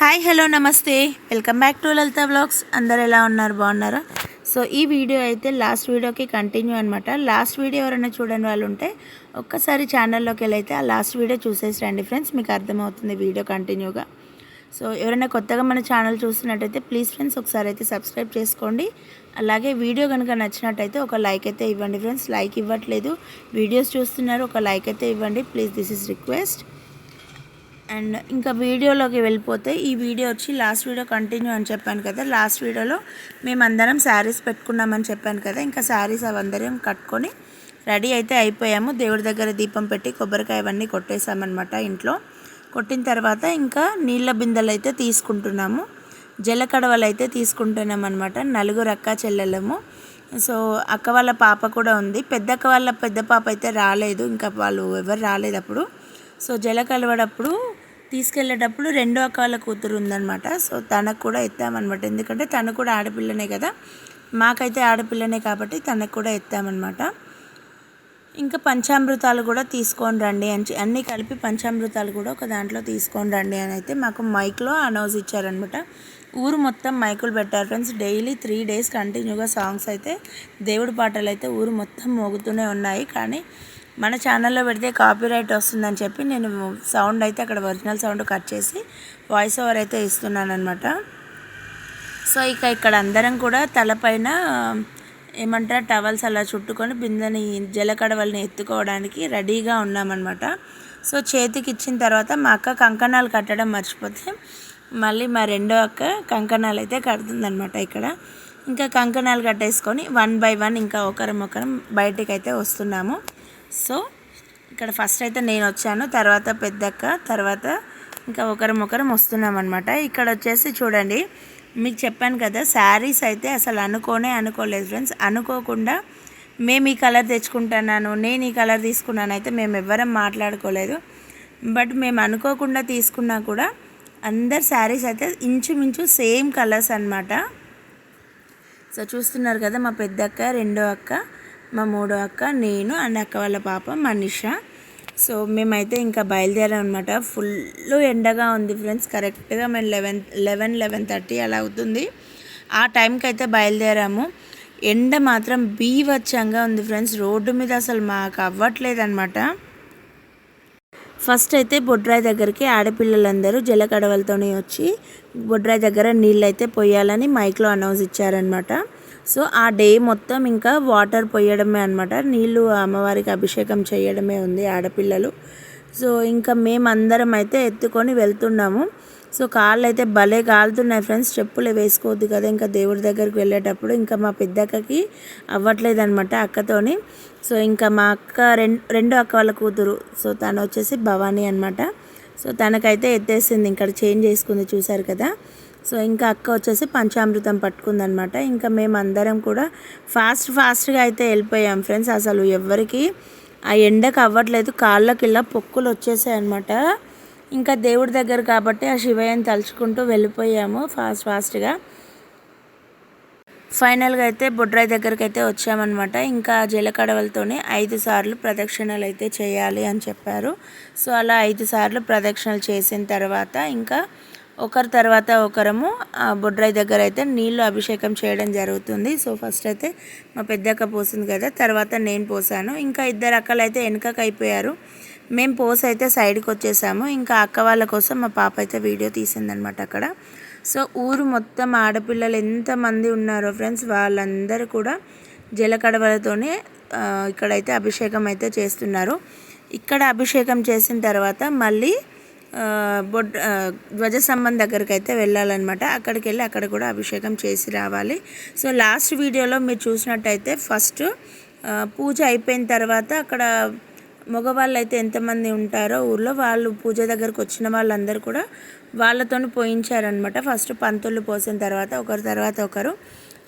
Hi hello నమస్తే. Welcome back to Lalitha blogs. అందరు ఎలా ఉన్నారు? బాగున్నారా? సో ఈ వీడియో అయితే లాస్ట్ వీడియోకి కంటిన్యూ అనమాట లాస్ట్ వీడియో ఎవరైనా చూడని వాళ్ళు ఉంటే ఒక్కసారి ఛానల్లోకి వెళ్ళైతే ఆ లాస్ట్ వీడియో చూసేసి రండి ఫ్రెండ్స్. మీకు అర్థమవుతుంది వీడియో కంటిన్యూగా. సో ఎవరైనా కొత్తగా మన ఛానల్ చూస్తున్నట్టయితే ప్లీజ్ ఫ్రెండ్స్ ఒకసారి అయితే సబ్స్క్రైబ్ చేసుకోండి. అలాగే వీడియో కనుక నచ్చినట్టయితే ఒక లైక్ అయితే ఇవ్వండి ఫ్రెండ్స్. లైక్ ఇవ్వట్లేదు. వీడియోస్ చూస్తున్నారు ఒక లైక్ అయితే ఇవ్వండి. Please this is request. And ఇంకా వీడియోలోకి వెళ్ళిపోతే ఈ వీడియో వచ్చి లాస్ట్ వీడియో కంటిన్యూ అని చెప్పాను కదా లాస్ట్ వీడియోలో మేమందరం శారీస్ పెట్టుకున్నామని చెప్పాను కదా ఇంకా శారీస్ అవందరం కట్టుకొని రెడీ అయితే అయిపోయాము. దేవుడి దగ్గర దీపం పెట్టి కొబ్బరికాయ అవన్నీ కొట్టేసామన్నమాట ఇంట్లో. కొట్టిన తర్వాత ఇంకా నీళ్ళ బిందెలు అయితే తీసుకుంటున్నాము. జలకడవలు అయితే తీసుకుంటున్నాం అనమాట నలుగురు అక్క చెల్లెలము సో అక్క వాళ్ళ పాప కూడా ఉంది. పెద్దక్క వాళ్ళ పెద్ద పాప అయితే రాలేదు. ఇంకా వాళ్ళు ఎవరు రాలేదు అప్పుడు. సో జల కలవడప్పుడు తీసుకెళ్ళేటప్పుడు రెండో అక్కల కూతురు ఉందన్నమాట. సో తనకు కూడా ఎత్తామన్నమాట. ఎందుకంటే తను కూడా ఆడపిల్లనే కదా. మాకైతే ఆడపిల్లనే కాబట్టి తనకు కూడా ఎత్తామన్నమాట. ఇంకా పంచామృతాలు కూడా తీసుకొని రండి అని అన్నీ కలిపి పంచామృతాలు కూడా ఒక దాంట్లో తీసుకొని రండి అని అయితే మాకు మైక్లో అనౌన్స్ ఇచ్చారనమాట ఊరు మొత్తం మైకులు పెట్టారు ఫ్రెండ్స్. డైలీ త్రీ డేస్ కంటిన్యూగా సాంగ్స్ అయితే దేవుడి పాటలు అయితే ఊరు మొత్తం మోగుతూనే ఉన్నాయి. కానీ మన ఛానల్లో పెడితే కాపీరైట్ వస్తుందని చెప్పి నేను సౌండ్ అయితే అక్కడ ఒరిజినల్ సౌండ్ కట్ చేసి వాయిస్ ఓవర్ అయితే ఇస్తున్నాను అనమాట సో ఇక ఇక్కడ అందరం కూడా తలపైన ఏమంటారు టవల్స్ అలా చుట్టుకొని బిందెని జలకడవల్ని ఎత్తుకోవడానికి రెడీగా ఉన్నామన్నమాట. సో చేతికి ఇచ్చిన తర్వాత మా అక్క కంకణాలు కట్టడం మర్చిపోతే మళ్ళీ మా రెండో అక్క కంకణాలు అయితే కడుతుందనమాట ఇక్కడ. ఇంకా కంకణాలు కట్టేసుకొని వన్ బై వన్ ఇంకా ఒకరం ఒకరం బయటికి అయితే వస్తున్నాము. సో ఇక్కడ ఫస్ట్ అయితే నేను వచ్చాను తర్వాత పెద్దక్క తర్వాత ఇంకా ఒకరం ఒకరం వస్తున్నాం అనమాట ఇక్కడ వచ్చేసి చూడండి మీకు చెప్పాను కదా శారీస్ అయితే అసలు అనుకోనే అనుకోలేదు ఫ్రెండ్స్ అనుకోకుండా మేము ఈ కలర్ తెచ్చుకుంటున్నాను నేను ఈ కలర్ తీసుకున్నాను అయితే మేము ఎవ్వరం మాట్లాడుకోలేదు. బట్ మేము అనుకోకుండా తీసుకున్నా కూడా అందరు శారీస్ అయితే ఇంచుమించు సేమ్ కలర్స్ అన్నమాట. సో చూస్తున్నారు కదా మా పెద్దక్క రెండో అక్క. మా మూడో అక్క నేను అండ్ అక్క వాళ్ళ పాప మనీష. సో మేమైతే ఇంకా బయలుదేరాం అనమాట ఫుల్ ఎండగా ఉంది ఫ్రెండ్స్. కరెక్ట్గా మేము లెవెన్ లెవెన్ లెవెన్ థర్టీ అలా అవుతుంది. ఆ టైంకి అయితే బయలుదేరాము. ఎండ మాత్రం బీవచ్చంగా ఉంది ఫ్రెండ్స్. రోడ్డు మీద అసలు మాకు అవ్వట్లేదు అనమాట ఫస్ట్ అయితే బొడ్రాయి దగ్గరికి ఆడపిల్లలందరూ జలకడవలతోనే వచ్చి బొడ్రాయి దగ్గర నీళ్ళు అయితే పోయాలని మైక్లో అనౌన్స్ ఇచ్చారనమాట సో ఆ డే మొత్తం ఇంకా వాటర్ పోయడమే అనమాట నీళ్ళు అమ్మవారికి అభిషేకం చేయడమే ఉంది ఆడపిల్లలు. సో ఇంకా మేమందరం అయితే ఎత్తుకొని వెళ్తున్నాము. సో కాళ్ళు అయితే భలే కాలుతున్నాయి ఫ్రెండ్స్. చెప్పులు వేసుకోవద్దు కదా ఇంకా దేవుడి దగ్గరికి వెళ్ళేటప్పుడు ఇంకా మా పెద్దక్కకి అవ్వట్లేదు అనమాట అక్కతోని. సో ఇంకా మా అక్క రెండు రెండో అక్క వాళ్ళ కూతురు. సో తను వచ్చేసి భవానీ అనమాట సో తనకైతే ఎత్తేసింది. ఇంకా చేంజ్ చేసుకుంది చూసారు కదా. సో ఇంకా అక్క వచ్చేసి పంచామృతం పట్టుకుందనమాట. ఇంకా మేము అందరం కూడా ఫాస్ట్ ఫాస్ట్గా అయితే వెళ్ళిపోయాం ఫ్రెండ్స్. అసలు ఎవరికి ఆ ఎండకు అవ్వట్లేదు. కాళ్ళకి ఇలా పొక్కులు వచ్చేసాయి అనమాట ఇంకా దేవుడి దగ్గర కాబట్టి ఆ శివయ్యని తలుచుకుంటూ వెళ్ళిపోయాము ఫాస్ట్ ఫాస్ట్గా. ఫైనల్గా అయితే బొడ్రాయి దగ్గరికి అయితే వచ్చామన్నమాట. ఇంకా జలకడవలతోనే ఐదు సార్లు ప్రదక్షిణలు అయితే చేయాలి అని చెప్పారు. సో అలా ఐదు సార్లు ప్రదక్షిణలు చేసిన తర్వాత ఇంకా ఒకరి తర్వాత ఒకరము ఆ బొడ్రాయి దగ్గర అయితే నీళ్ళు అభిషేకం చేయడం జరుగుతుంది. సో ఫస్ట్ అయితే మా పెద్దక్క పోసింది కదా తర్వాత నేను పోసాను. ఇంకా ఇద్దరు అక్కలు అయితే వెనుకకు అయిపోయారు మేము పోసి అయితే సైడ్కి వచ్చేసాము. ఇంకా అక్క వాళ్ళ కోసం మా పాప అయితే వీడియో తీసిందనమాట అక్కడ. సో ఊరు మొత్తం ఆడపిల్లలు ఎంతమంది ఉన్నారో ఫ్రెండ్స్ వాళ్ళందరూ కూడా జలకడవలతోనే ఇక్కడైతే అభిషేకం అయితే చేస్తున్నారు. ఇక్కడ అభిషేకం చేసిన తర్వాత మళ్ళీ బొడ్ ధ్వజ ధ్వజస్తంభం దగ్గరికి అయితే వెళ్ళాలన్నమాట. అక్కడికి వెళ్ళి అక్కడ కూడా అభిషేకం చేసి రావాలి. సో లాస్ట్ వీడియోలో మీరు చూసినట్టయితే ఫస్ట్ పూజ అయిపోయిన తర్వాత అక్కడ మగవాళ్ళు అయితే ఎంతమంది ఉంటారో ఊర్లో వాళ్ళు పూజ దగ్గరకు వచ్చిన వాళ్ళందరూ కూడా వాళ్ళతో పోయించారనమాట ఫస్ట్ పంతులు పోసిన తర్వాత ఒకరి తర్వాత ఒకరు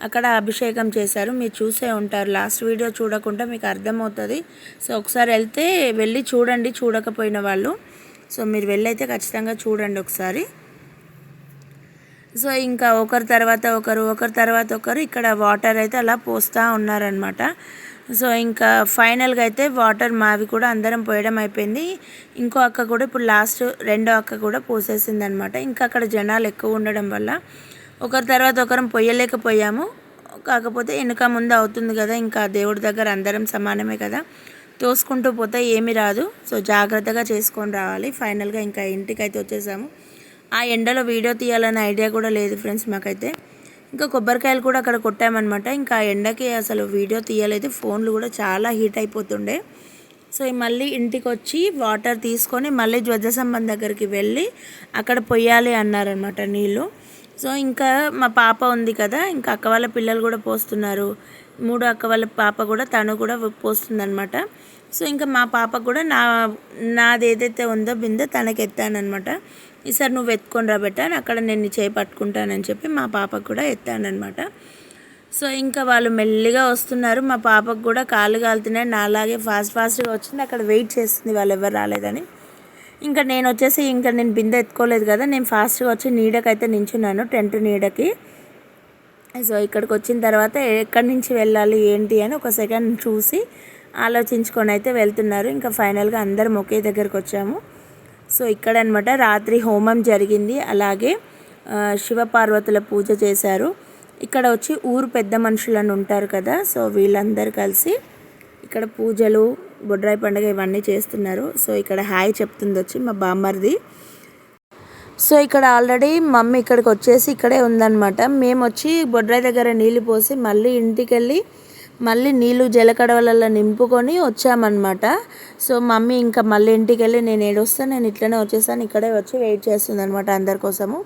అక్కడ అభిషేకం చేశారు. మీరు చూసే ఉంటారు. లాస్ట్ వీడియో చూడకుండా మీకు అర్థమవుతుంది. సో ఒకసారి వెళ్తే వెళ్ళి చూడండి. చూడకపోయిన వాళ్ళు సో మీరు వెళ్ళైతే ఖచ్చితంగా చూడండి ఒకసారి. సో ఇంకా ఒకరి తర్వాత ఒకరు ఒకరి తర్వాత ఒకరు ఇక్కడ వాటర్ అయితే అలా పోస్తూ ఉన్నారనమాట సో ఇంకా ఫైనల్గా అయితే వాటర్ మావి కూడా అందరం పోయడం అయిపోయింది. ఇంకో అక్క కూడా ఇప్పుడు లాస్ట్ రెండో అక్క కూడా పోసేసింది అనమాట ఇంకా అక్కడ జనాలు ఎక్కువ ఉండడం వల్ల ఒకరి తర్వాత ఒకరం పొయ్యలేకపోయాము కాకపోతే వెనుక ముందు అవుతుంది కదా ఇంకా దేవుడి దగ్గర అందరం సమానమే కదా. తోసుకుంటూ పోతే ఏమి రాదు. సో జాగ్రత్తగా చేసుకొని రావాలి. ఫైనల్గా ఇంకా ఇంటికి అయితే వచ్చేసాము. ఆ ఎండలో వీడియో తీయాలనే ఐడియా కూడా లేదు ఫ్రెండ్స్ మాకైతే. ఇంకా కొబ్బరికాయలు కూడా అక్కడ కొట్టామన్నమాట. ఇంకా ఎండకి అసలు వీడియో తీయలేదు. ఫోన్లు కూడా చాలా హీట్ అయిపోతుండే. సో మళ్ళీ ఇంటికి వచ్చి వాటర్ తీసుకొని మళ్ళీ ధ్వజస్తంభం దగ్గరికి వెళ్ళి అక్కడ పొయ్యాలి అన్నారనమాట నీళ్ళు. సో ఇంకా మా పాప ఉంది కదా ఇంకా అక్క వాళ్ళ పిల్లలు కూడా పోస్తున్నారు. మూడు అక్క వాళ్ళ పాప కూడా తను కూడా పోస్తుందనమాట సో ఇంకా మా పాప కూడా నా నాది ఏదైతే ఉందో బిందె తనకి ఎత్తానమాట ఈసారి నువ్వు ఎత్తుకొని రాబెట్టా అక్కడ నేను చేయి పట్టుకుంటానని చెప్పి మా పాపకు కూడా ఎత్తానమాట సో ఇంకా వాళ్ళు మెల్లిగా వస్తున్నారు. మా పాపకు కూడా కాళ్ళు కాలుతున్నాయి. నాలాగే ఫాస్ట్ ఫాస్ట్గా వచ్చింది. అక్కడ వెయిట్ చేస్తుంది. వాళ్ళు ఎవరు రాలేదని. ఇంకా నేను వచ్చేసి ఇంకా నేను బిందె ఎత్తుకోలేదు కదా నేను ఫాస్ట్గా వచ్చి నీడకైతే నించున్నాను టెంట్ నీడకి. సో ఇక్కడికి వచ్చిన తర్వాత ఎక్కడి నుంచి వెళ్ళాలి ఏంటి అని ఒక సెకండ్ చూసి ఆలోచించుకొని అయితే వెళ్తున్నారు. ఇంకా ఫైనల్గా అందరం ఒకే దగ్గరకు వచ్చాము. సో ఇక్కడ అనమాట రాత్రి హోమం జరిగింది. అలాగే శివపార్వతుల పూజ చేశారు. ఇక్కడ వచ్చి ఊరు పెద్ద మనుషులను ఉంటారు కదా సో వీళ్ళందరూ కలిసి ఇక్కడ పూజలు బొడ్రాయి పండుగ ఇవన్నీ చేస్తున్నారు. సో ఇక్కడ హాయ్ చెప్తుంది వచ్చి మా బామ్మర్ది. సో ఇక్కడ ఆల్రెడీ మమ్మీ ఇక్కడికి వచ్చేసి ఇక్కడే ఉందన్నమాట. మేము వచ్చి బొడ్రాయి దగ్గర నీళ్ళు పోసి మళ్ళీ ఇంటికి వెళ్ళి మళ్ళీ నీళ్ళు జలకడవలలో నింపుకొని వచ్చామన్నమాట. సో మమ్మీ ఇంకా మళ్ళీ ఇంటికి వెళ్ళి నేను ఏడొస్తాను నేను ఇట్లనే వచ్చేసాను ఇక్కడే వచ్చి వెయిట్ చేస్తుంది అనమాట అందరి కోసము.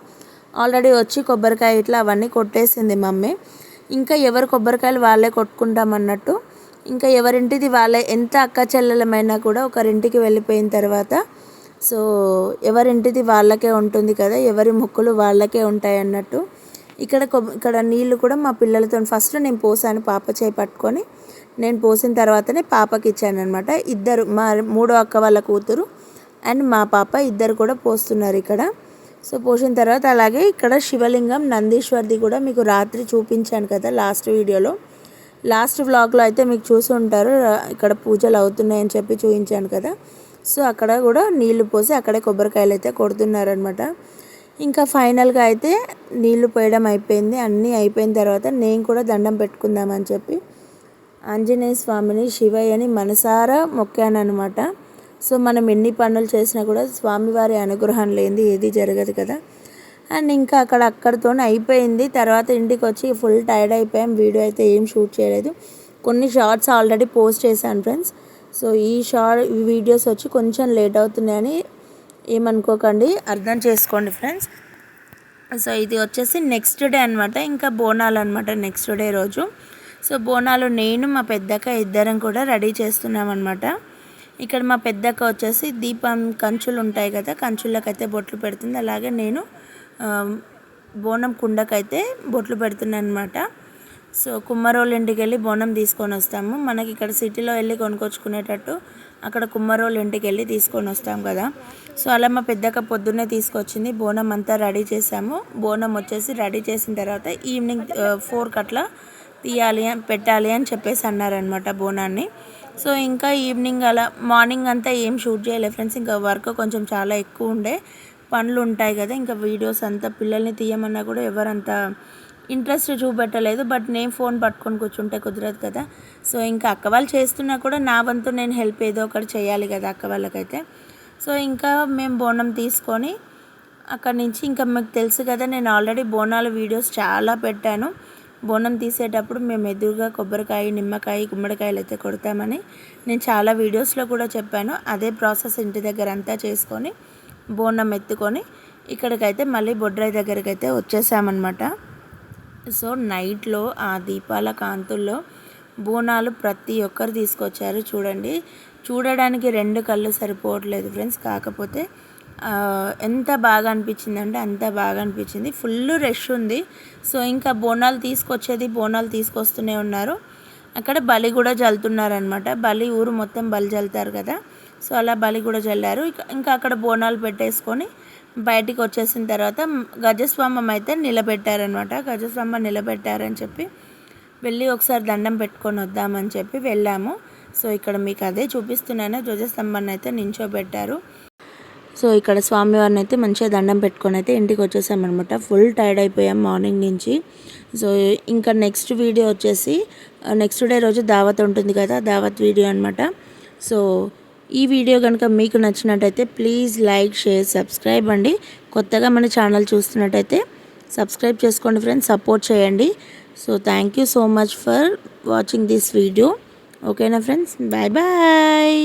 ఆల్రెడీ వచ్చి కొబ్బరికాయ ఇట్లా అవన్నీ కొట్టేసింది మమ్మీ. ఇంకా ఎవరు కొబ్బరికాయలు వాళ్ళే కొట్టుకుంటామన్నట్టు. ఇంకా ఎవరింటిది వాళ్ళే ఎంత అక్క చెల్లెలమైనా కూడా ఒకరింటికి వెళ్ళిపోయిన తర్వాత సో ఎవరింటిది వాళ్ళకే ఉంటుంది కదా ఎవరి మొక్కులు వాళ్ళకే ఉంటాయి అన్నట్టు. ఇక్కడ ఇక్కడ నీళ్ళు కూడా మా పిల్లలతో ఫస్ట్ నేను పోసాను పాప చేయి పట్టుకొని. నేను పోసిన తర్వాతనే పాపకి ఇచ్చాను అనమాట ఇద్దరు మా మూడో అక్క వాళ్ళ కూతురు అండ్ మా పాప ఇద్దరు కూడా పోస్తున్నారు ఇక్కడ. సో పోసిన తర్వాత అలాగే ఇక్కడ శివలింగం నందీశ్వర్ది కూడా మీకు రాత్రి చూపించాను కదా లాస్ట్ వీడియోలో లాస్ట్ వ్లాగ్లో అయితే మీకు చూసి ఉంటారు. ఇక్కడ పూజలు అవుతున్నాయని చెప్పి చూపించాను కదా. సో అక్కడ కూడా నీళ్ళు పోసి అక్కడే కొబ్బరికాయలు అయితే కొడుతున్నారనమాట ఇంకా ఫైనల్గా అయితే నీళ్ళు పోయడం అయిపోయింది. అన్నీ అయిపోయిన తర్వాత నేను కూడా దండం పెట్టుకుందామని చెప్పి ఆంజనేయ స్వామిని శివయ్యని మనసారా మొక్కాను సో మనం ఎన్ని పనులు చేసినా కూడా స్వామివారి అనుగ్రహం లేనిది ఏది జరగదు కదా. అండ్ ఇంకా అక్కడ అక్కడితో అయిపోయింది. తర్వాత ఇంటికి వచ్చి ఫుల్ టైర్డ్ అయిపోయాం. వీడియో అయితే ఏం షూట్ చేయలేదు. కొన్ని షార్ట్స్ ఆల్రెడీ పోస్ట్ చేశాను ఫ్రెండ్స్. సో ఈ షార్ట్ వీడియోస్ వచ్చి కొంచెం లేట్ అవుతున్నాయని ఏమనుకోకండి. అర్థం చేసుకోండి ఫ్రెండ్స్. సో ఇది వచ్చేసి నెక్స్ట్ డే అనమాట ఇంకా బోనాలు అనమాట నెక్స్ట్ డే రోజు. సో బోనాలు నేను మా పెద్దక్క ఇద్దరం కూడా రెడీ చేస్తున్నాం అనమాట ఇక్కడ మా పెద్దక్క వచ్చేసి దీపం కంచులు ఉంటాయి కదా కంచులకైతే బొట్లు పెడుతుంది. అలాగే నేను బోనం కుండకైతే బొట్లు పెడుతున్నాను అనమాట సో కుమ్మరోళ్ళ ఇంటికి వెళ్ళి బోనం తీసుకొని వస్తాము. మనకి ఇక్కడ సిటీలో వెళ్ళి కొనుక్కొచ్చుకునేటట్టు అక్కడ కుమ్మరోళ్ళ ఇంటికి వెళ్ళి తీసుకొని వస్తాం కదా. సో అలా మా పెద్దక్క పొద్దున్నే తీసుకొచ్చింది. బోనం అంతా రెడీ చేసాము బోనం వచ్చేసి రెడీ చేసిన తర్వాత ఈవినింగ్ ఫోర్ కట్లా తీయాలి అని పెట్టాలి అని చెప్పేసి అన్నారనమాట బోనాన్ని. సో ఇంకా ఈవినింగ్ అలా మార్నింగ్ అంతా ఏం షూట్ చేయలేదు ఫ్రెండ్స్. ఇంకా వర్క్ కొంచెం చాలా ఎక్కువ ఉండే. పనులు ఉంటాయి కదా ఇంకా వీడియోస్ అంతా పిల్లల్ని తీయమన్నా కూడా ఎవరంతా ఇంట్రెస్ట్ చూపెట్టలేదు. బట్ నేను ఫోన్ పట్టుకొని కూర్చుంటే కుదరదు కదా. సో ఇంకా అక్క వాళ్ళు చేస్తున్నా కూడా నా వంతు నేను హెల్ప్ ఏదో ఒకటి చేయాలి కదా అక్క వాళ్ళకైతే. సో ఇంకా మేము బోనం తీసుకొని అక్కడి నుంచి ఇంకా మీకు తెలుసు కదా నేను ఆల్రెడీ బోనాల వీడియోస్ చాలా పెట్టాను. బోనం తీసేటప్పుడు మేము ఎదురుగా కొబ్బరికాయ నిమ్మకాయ గుమ్మడికాయలు అయితే కొడతామని నేను చాలా వీడియోస్లో కూడా చెప్పాను. అదే ప్రాసెస్ ఇంటి దగ్గర అంతా చేసుకొని బోనం ఎత్తుకొని ఇక్కడికైతే మళ్ళీ బొడ్రాయి దగ్గరికి అయితే వచ్చేసామన్నమాట. సో నైట్లో ఆ దీపాల కాంతుల్లో బోనాలు ప్రతి ఒక్కరు తీసుకొచ్చారు చూడండి. చూడడానికి రెండు కళ్ళు సరిపోవట్లేదు ఫ్రెండ్స్. కాకపోతే ఎంత బాగా అనిపించింది అంటే అంత బాగా అనిపించింది. ఫుల్ రష్ ఉంది. సో ఇంకా బోనాలు తీసుకొచ్చేది బోనాలు తీసుకొస్తూనే ఉన్నారు. అక్కడ బలి కూడా జల్లుతున్నారనమాట బలి ఊరు మొత్తం బలి జల్లుతారు కదా. సో అలా బలి కూడా చల్లారు. ఇంకా అక్కడ బోనాలు పెట్టేసుకొని బయటికి వచ్చేసిన తర్వాత గజస్వామం అయితే నిలబెట్టారనమాట గజస్వామ నిలబెట్టారని చెప్పి వెళ్ళి ఒకసారి దండం పెట్టుకొని వద్దామని చెప్పి వెళ్ళాము. సో ఇక్కడ మీకు అదే చూపిస్తున్నాను. ధ్వజస్తంభాన్ని అయితే నించోబెట్టారు. సో ఇక్కడ స్వామివారిని అయితే మంచిగా దండం పెట్టుకొని అయితే ఇంటికి వచ్చేసామన్నమాట. ఫుల్ టైర్డ్ అయిపోయాం మార్నింగ్ నుంచి. సో ఇంకా నెక్స్ట్ వీడియో వచ్చేసి నెక్స్ట్ డే రోజు దావత్ ఉంటుంది కదా దావత్ వీడియో అనమాట సో ఈ వీడియో కనుక మీకు నచ్చినట్టయితే ప్లీజ్ లైక్ షేర్ సబ్స్క్రైబ్ అండి. కొత్తగా మన ఛానల్ చూస్తున్నట్టయితే సబ్స్క్రైబ్ చేసుకోండి ఫ్రెండ్స్ సపోర్ట్ చేయండి. So thank you so much for watching this video ఓకేనా ఫ్రెండ్స్? Bye bye